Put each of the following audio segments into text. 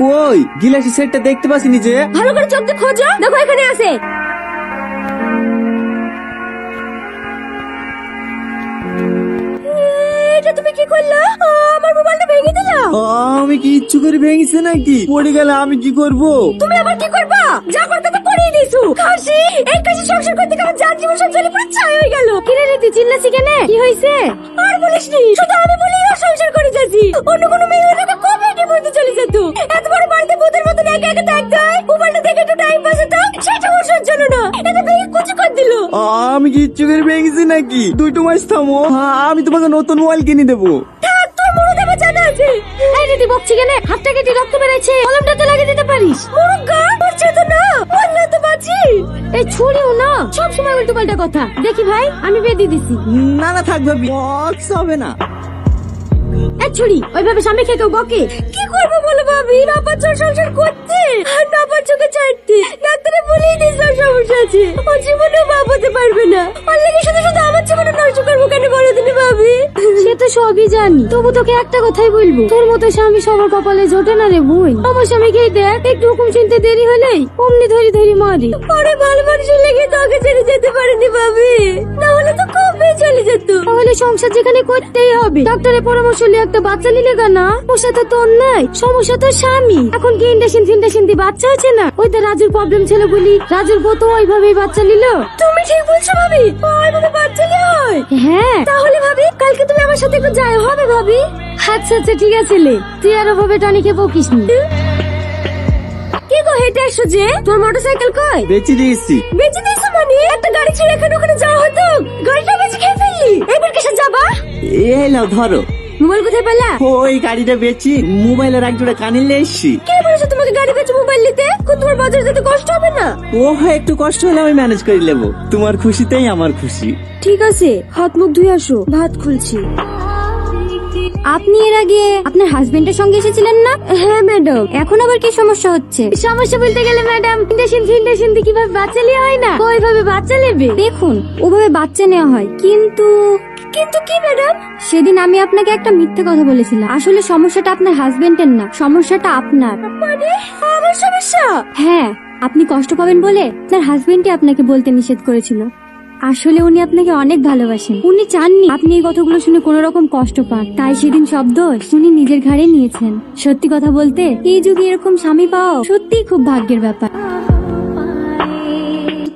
কই? গিলাসের সেটটা দেখতে পাচ্ছিনি যে? ভালো করে চোখ দিয়ে খোঁজো। দেখো এখানে আছে। এটা তুমি কি করলা? আমার মোবাইলটা ভেঙে দিলা। আমি কি ইচ্ছু করে ভেঙেছে নাকি? পড়ে গেলে আমি কি করব? তুমি আবার কি করবা? যা করতে তো করেই দিছো এই কাছে সংসার করতে গেলে যার জীবন সব জলে পুরো ছাই হয়ে গেল। কিরে রে তুই চিল্লাছি কেন? কি হয়েছে? আর বলিস নি শুধু আমি বলি সংসার করে যাচ্ছি। অন্য কোনো মেয়ে হলে যেত এত বড় বাড়িতে ভূতের মতন একা একা থাকতে হয় মোবাইলটা দেখে একটু টাইম পাস হতো সেটা ওর সহ্য হলো না। এটা ভেঙে কুচি করে দিল। আমি কি ইচ্ছু করে ভেঙেছি নাকি? দুটো মাস থামো। আমি তোমাকে নতুন মোবাইল কিনে দেবো। থাক তোর মুড়ো দেবে জানা আছে। এই দিদি বকছি কেন? হাতটা কেটে রক্ত বেরোচ্ছে। কলমটাতে লাগিয়ে দিতে পারিস। মুরুগা হচ্ছে তো না। বললে তো বাঁচি। এই ছুরিও না। সব সময় উল্টো পাল্টা কথা। দেখি ভাই আমি বেঁধে দিছি। না না থাক ভাবি। বক্স হবে না। ছুরি, ওইভাবে সামনে খেয়ে কেউ বকে? কি করব বলো ভাবি? না সংসার করতে। আর না পাচ্ছ কে ছাড়তে। ডাক্তারে বলেই দিস সমস্যা আছে। ও জীবনেও সবই জানি তবু তোকে একটা কথাই বলব। তোর মতো স্বামী সবার কপালে জোটে না রে বোন। আমার স্বামীকে দেখ একটু হুকুম চিনতে দেরি হলেই অমনি ধরি ধরি মারি। পরে ভালো মানুষের লেগে তোকে ছেড়ে যেতে পারেনি ভাবি? না হলে তো কবে চলে যেত। তাহলে সংসার যেখানে করতেই হবে। ডাক্তারের পরামর্শ নিয়ে একটা বাচ্চা নিলে না? ওর তো তোর নাই সমস্যা তো স্বামী। এখন কি ইন্ডাকশন ফিন্ডাকশন দিয়ে বাচ্চা হচ্ছে না? ওই তো রাজুর প্রবলেম ছিল বলি। রাজুর বউ তো ওইভাবেই বাচ্চা নিল। তুমি ঠিক বলছো ভাবি। ওইভাবে বাচ্চা নিয়ে হয়? হ্যাঁ। তাহলে ভাবি কালকে তুমি আমার সাথে একটু যাই হবে ভাবি। আচ্ছা আচ্ছা ঠিক আছে লে। তুই আর ওভাবে টনিকে বকিস নি। কি গো হেঁটে আসছো যে। তোর মোটরসাইকেল কই? বেঁচে দিয়েছি। বেঁচে দিয়েছ মানে? একটা গাড়ি ছেড়ে এখানে ওখানে যাওয়া হতো। গাড়িটা বেঁচে খেয়ে ফেললি। এবার কিসে যাবা? এই নাও ধরো। মোবাইল কোথায় পেলা? ওই গাড়িটা বেচি? মোবাইলের এক জোড়া কানে নিয়ে এসছি। কে বলেছে তোমাকে গাড়ি বেচে মোবাইল নিতে? কোন তোমার বাজারে যেতে কষ্ট হবে না? ও হয় একটু কষ্ট হলে আমি ম্যানেজ করে নেব। তোমার খুশিতেই আমার খুশি। ঠিক আছে হাত মুখ ধুয়ে আসো। ভাত খুলছি। আপনি এর আগে আপনার হাজবেন্ডের সঙ্গে এসেছিলেন না? হ্যাঁ ম্যাডাম এখন আবার কি সমস্যা হচ্ছে? সমস্যা বলতে গেলে ম্যাডাম ইন্ডাকশন ফিন্ডাকশন দিয়ে কীভাবে বাচ্চা নেওয়া হয় না? ওইভাবে বাচ্চা নেবে। দেখুন ওভাবে বাচ্চা নেওয়া হয় কিন্তু কিন্তু কি ম্যাডাম সেদিন আমি আপনাকে একটা মিথ্যে কথা বলেছিলাম। আসলে সমস্যাটা আপনার হাজবেন্ডের না সমস্যাটা আপনার। মানে? আমার সমস্যা? হ্যাঁ আপনি কষ্ট পাবেন বলে আপনার হাজবেন্ডই আপনাকে বলতে নিষেধ করেছিল। আসলে উনি আপনাকে অনেক ভালোবাসেন। উনি চাননি আপনি এই কথাগুলো শুনে কোনো রকম কষ্ট পান। তাই সেদিন সব দোষ উনি নিজের ঘাড়ে নিয়েছেন। সত্যি কথা বলতে এই যুগে এরকম স্বামী পাও সত্যিই খুব ভাগ্যের ব্যাপার।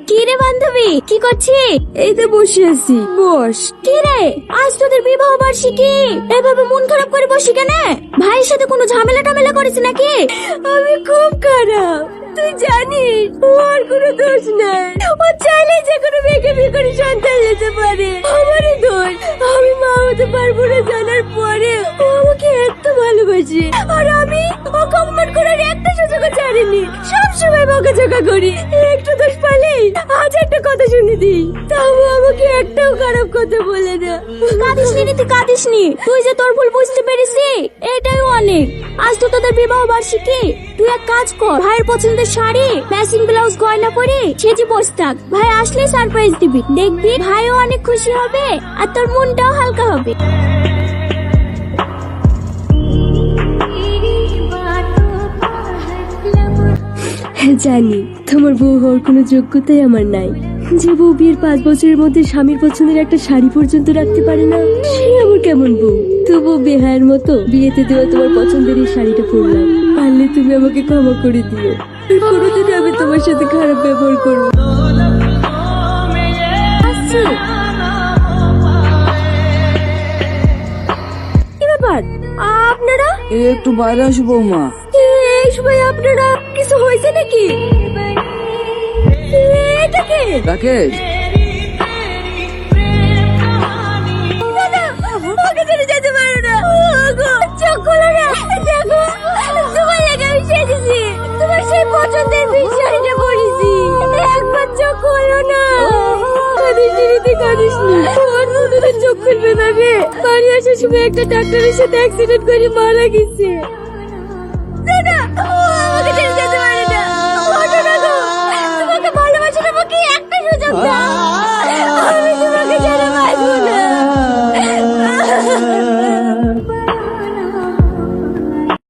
কি রে বান্ধবী কি করছিস? এই তো বসে আছি। বস। কি রে আজ তোদের বিবাহ বার্ষিকী? এভাবে মন খারাপ করে বসি কেন? ভাইয়ের সাথে কোনো ঝামেলা টামেলা করেছে নাকি? আমি খুব খারাপ। তুই জানিস, ওর কোনো দোষ নাই। ও চাইলে যে কোনো মেয়েকে বিয়ে করে সন্তান নিতে পারে। আমারই দোষ। আমি মা হতে পারব না জানার পরে ও আমাকে এত ভালোবাসে। আর আমি ওকে অপমান করার একটা সুযোগও ছাড়িনি। সবসময় বকাঝকা করি। একটু দোষ পালেই আজ একটা কথা শুনে দিই। তাও একটাও খারাপ কথা বলে না। কাঁদিস নি তুই কাঁদিস নি তুই যে তোর ভুল বুঝতে পেরেছি, এটাই অনেক। আজ তো তোদের বিবাহ বার্ষিকী। তুই এক কাজ কর, ভাইয়ের পছন্দের শাড়ি ম্যাচিং ব্লাউজ গয়না পরে সেজে বসে থাক। ভাই আসলে সারপ্রাইজ দিবি। দেখবি ভাইও অনেক খুশি হবে আর তোর মনটাও হালকা হবে। জানি, তোমার বউ হওয়ার কোনো যোগ্যতাই আমার নাই। যে বউ বিয়ের পাঁচ বছরের মধ্যে স্বামীর পছন্দের একটা শাড়ি পর্যন্ত রাখতে পারে না। সে আমার কেমন বউ? তবু বেহায়ের মতো বিয়েতে দেওয়া তোমার পছন্দের এই শাড়িটা পরলাম। পারলে তুমি আমাকে ক্ষমা করে দিও। কোনোদিন আমি তোমার সাথে খারাপ ব্যবহার করব আসছি। কি ব্যাপার? আপনারা? একটু বাইরে আসব মা এই সময় আপনারা কিছু হয়েছে নাকি? এটা কে রাকেশ পছন্দের বিষয়টা পড়েছি একবার চোখ খোলো না কাঁদিস নি রীতি কাঁদিস নি ওর মতো চোখ খুলবে বাড়ি আসার সময় একটা ডাক্তারের সাথে অ্যাক্সিডেন্ট করে মারা গেছে